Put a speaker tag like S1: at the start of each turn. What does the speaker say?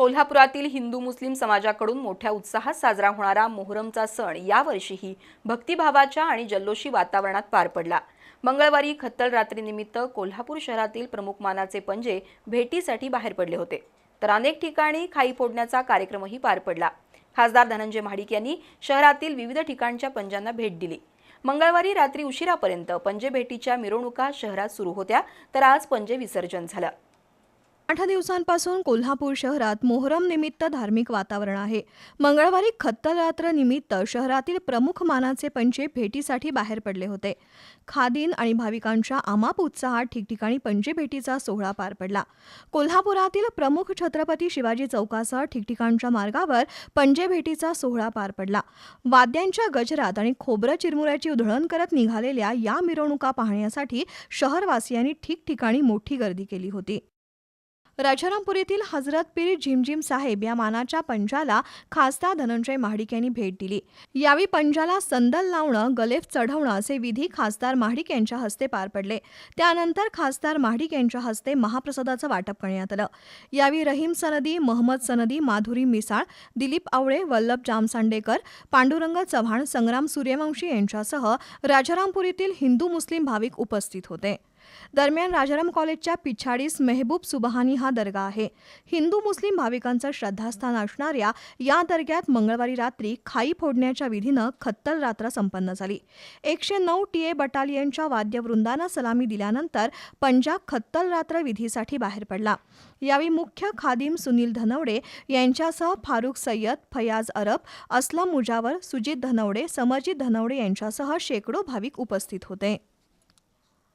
S1: कोल्हापुरातील हिंदू मुस्लिम समाजाकडून मोठ्या उत्साहात साजरा होणारा मोहरमचा सण यावर्षीही भक्तिभावाच्या आणि जल्लोषी वातावरणात पार पडला. मंगळवारी खत्तल रात्रीनिमित्त कोल्हापूर शहरातील प्रमुख मानाचे पंजे भेटीसाठी बाहेर पडले होते. तर अनेक ठिकाणी खाई फोडण्याचा कार्यक्रमही पार पडला. खासदार धनंजय महाडिक यांनी शहरातील विविध ठिकाणच्या पंजांना भेट दिली. मंगळवारी रात्री उशिरापर्यंत पंजे भेटीच्या मिरवणुका शहरात सुरू होत्या तर आज पंजे विसर्जन झालं.
S2: आठ दिवसांपासून कोल्हापूर शहरात मोहरम निमित्त धार्मिक वातावरण आहे. मंगळवारी खत्तलरात्र निमित्त शहरातील प्रमुख मानाचे पंचे भेटीसाठी बाहेर पडले होते. खादीन आणि भाविकांच्या अमाप उत्साहात ठिकठिकाणी पंचे भेटीचा सोहळा पार पडला. कोल्हापुरातील प्रमुख छत्रपती शिवाजी चौकासह ठिकठिकाणच्या मार्गावर पंजे भेटीचा सोहळा पार पडला. वाद्यांच्या गजरात आणि खोबरं चिरमुऱ्याची उधळण करत निघालेल्या या मिरवणुका पाहण्यासाठी शहरवासियांनी ठिकठिकाणी मोठी गर्दी केली होती. राजारामपुरीतील हजरत पीर झिमझिम साहेब या मानाच्या पंजाला खासदार धनंजय महाडिक यांनी भेट दिली. यावेळी पंजाला संदल लावणं गलेफ चढवणं असे विधी खासदार महाडिक यांच्या हस्ते पार पडले. त्यानंतर खासदार महाडिक यांच्या हस्ते महाप्रसादाचं वाटप करण्यात आलं. यावेळी रहीम सनदी महम्मद सनदी माधुरी मिसाळ दिलीप आवळे वल्लभ जामसांडेकर पांडुरंग चव्हाण संग्राम सूर्यवंशी यांच्यासह राजारामपुरीतील हिंदू मुस्लिम भाविक उपस्थित होते. दरम्यान राजाराम कॉलेजच्या पिछाडीस मेहबूब सुबहानी हा दर्गा आहे. हिंदू मुस्लिम भाविकांचं श्रद्धास्थान असणाऱ्या या दर्ग्यात मंगळवारी रात्री खाई फोडण्याच्या विधीनं खत्तल रात्र संपन्न झाली. एकशे नऊ टी ए बटालियनच्या वाद्यवृंदानं सलामी दिल्यानंतर पंजाब खत्तल रात्र विधीसाठी बाहेर पडला. यावेळी मुख्य खादिम सुनील धनवडे यांच्यासह फारुख सय्यद फयाज अरब असलम मुजावर सुजित धनवडे समरजित धनवडे यांच्यासह शेकडो भाविक उपस्थित होते.